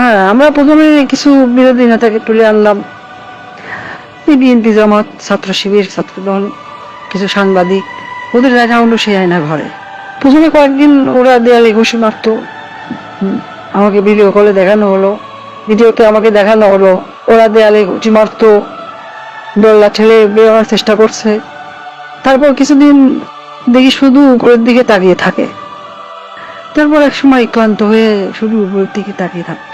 হ্যাঁ আমরা প্রথমে কিছু বিরোধী নেতাকে তুলে আনলাম। বিএনপি জামাত, ছাত্র শিবির, ছাত্রদল, কিছু সাংবাদিক, ওদের দেখা হলো সেই আয়না ঘরে। প্রথমে কয়েকদিন ওরা দেয়ালে ঘুষি মারতো। আমাকে ভিডিও কলে দেখানো হলো। ভিডিওতে আমাকে দেখানো হলো, ওরা দেয়ালে ঘুষি মারতো। দোল্লা ঠেলে বেরোনোর চেষ্টা করছে। তারপর কিছুদিন দেখি শুধু উপরের দিকে তাকিয়ে থাকে। তারপর এক সময় ক্লান্ত হয়ে শুধু উপরের দিকে তাকিয়ে থাকতো।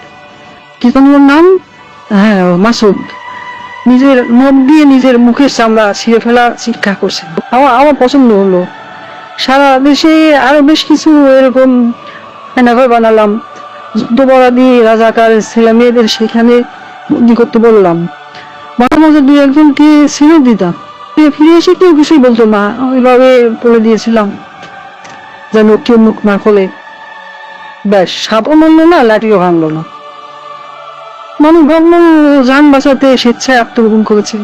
কি ওর নাম? হ্যাঁ মাসুদ। নিজের মুখ দিয়ে নিজের মুখের চামড়া ছিঁড়ে ফেলা শিক্ষা করছে। আমার আমার পছন্দ হলো। সারা দেশে আরও বেশ কিছু এরকম এনাঘর বানালাম। যুদ্ধপরাধী রাজাকার ছেলে মেয়েদের সেখানে বন্দি করতে বললাম। মাঝে মাঝে দুই একজনকে ছেড়ে দিতাম। ফিরে এসে কেউ কিছুই বলতো না। ওইভাবে বলে দিয়েছিলাম যেন কেউ মুখ না খোলে। ব্যাস সাপও মানলো না, লাঠিও ভাঙলো না। মানুষ ভাবলো, যান বাঁচাতে স্বেচ্ছায় আত্মগোপন করেছিল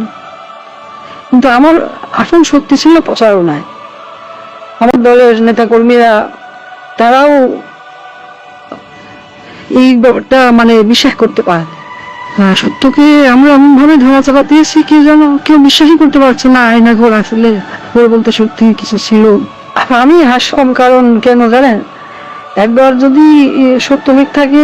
কিন্তু আমার আসল শক্তি ছিল প্রচারণায়। আমার দলের নেতা কর্মীরা তারাও এই ব্যাপারটা মানে বিশ্বাস করতে পারে সত্যকে আমরা এমন ভাবে ধারা চালাতে এসেছি কেউ যেন কেউ বিশ্বাসই করতে পারছে না আয়না ঘর আসলে ঘর বলতে সত্যি কিছু ছিল। আমি হাসলাম, কারণ কেন জানেন? একবার যদি সত্য মিথ্যাকে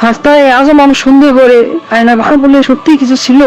রাস্তায় আজও মানুষ সন্দেহ করে আয়না ভালো বলে সত্যি কিছু ছিল?